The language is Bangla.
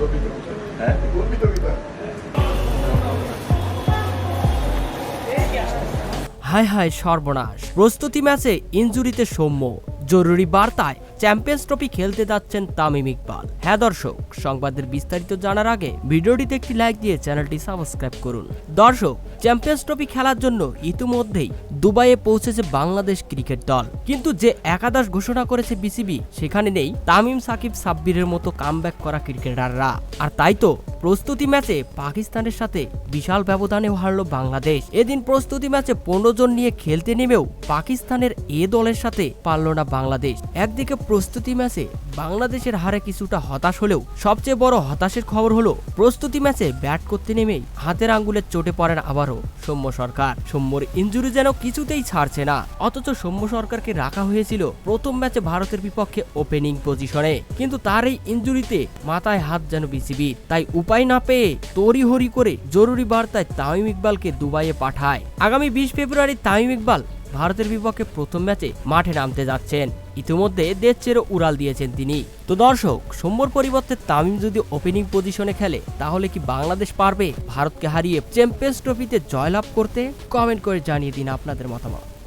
হ্যাঁ হায় হায় সর্বনাশ। প্রস্তুতি ম্যাচে ইনজুরিতে সৌম্য। জরুরি বার্তায় চ্যাম্পিয়ন্স ট্রফি খেলতে যাচ্ছেন তামিম ইকবাল। হ্যাঁ দর্শক, সংবাদের বিস্তারিত জানার আগে ভিডিওটিতে একটি লাইক দিয়ে চ্যানেলটি সাবস্ক্রাইব করুন। দর্শক, চ্যাম্পিয়ন্স ট্রফি খেলার জন্য ইতিমধ্যেই দুবাইয়ে পৌঁছেছে বাংলাদেশ ক্রিকেট দল। কিন্তু যে একাদশ ঘোষণা করেছে বিসিবি, সেখানে নেই তামিম সাকিব সাব্বিরের মতো কামব্যাক করা ক্রিকেটাররা। আর তাই তো প্রস্তুতি ম্যাচে পাকিস্তানের সাথে বিশাল ব্যবধানে হারল বাংলাদেশ। এদিন প্রস্তুতি ম্যাচে পনেরো জন নিয়ে খেলতে নেমেও পাকিস্তানের এ দলের সাথে পারল না বাংলাদেশ। একদিকে প্রস্তুতি ম্যাচে বাংলাদেশের হারে কিছুটা হতাশ হলেও সবচেয়ে বড় হতাশের খবর হলো, প্রস্তুতি ম্যাচে ব্যাট করতে নেমেই হাতের আঙ্গুলের চোটে পড়েন আবারও সৌম্য সরকার। সৌম্যর ইঞ্জুরি যেন কিছুতেই ছাড়ছে না, অথচ সৌম্য সরকারকে রাখা হয়েছিল প্রথম ম্যাচে ভারতের বিপক্ষে ওপেনিং পজিশনে কিন্তু তার এই ইঞ্জুরিতে মাথায় হাত যেন বিসিবির, তাই উপায় না পেয়ে তড়িহড়ি করে জরুরি বার্তায় তামিম ইকবালকে দুবাইয়ে পাঠায়। আগামী বিশ ফেব্রুয়ারি তামিম ইকবাল ভারতের বিপক্ষে প্রথম ম্যাচে মাঠে নামতে যাচ্ছেন। ইতিমধ্যে দেশ ছেড়ে উড়াল দিয়েছেন তিনি। তো দর্শক, সোমবার পরিবর্তে তামিম যদি ওপেনিং পজিশনে খেলে, তাহলে কি বাংলাদেশ পারবে ভারতকে হারিয়ে চ্যাম্পিয়ন্স ট্রফিতে জয়লাভ করতে? কমেন্ট করে জানিয়ে দিন আপনাদের মতামত।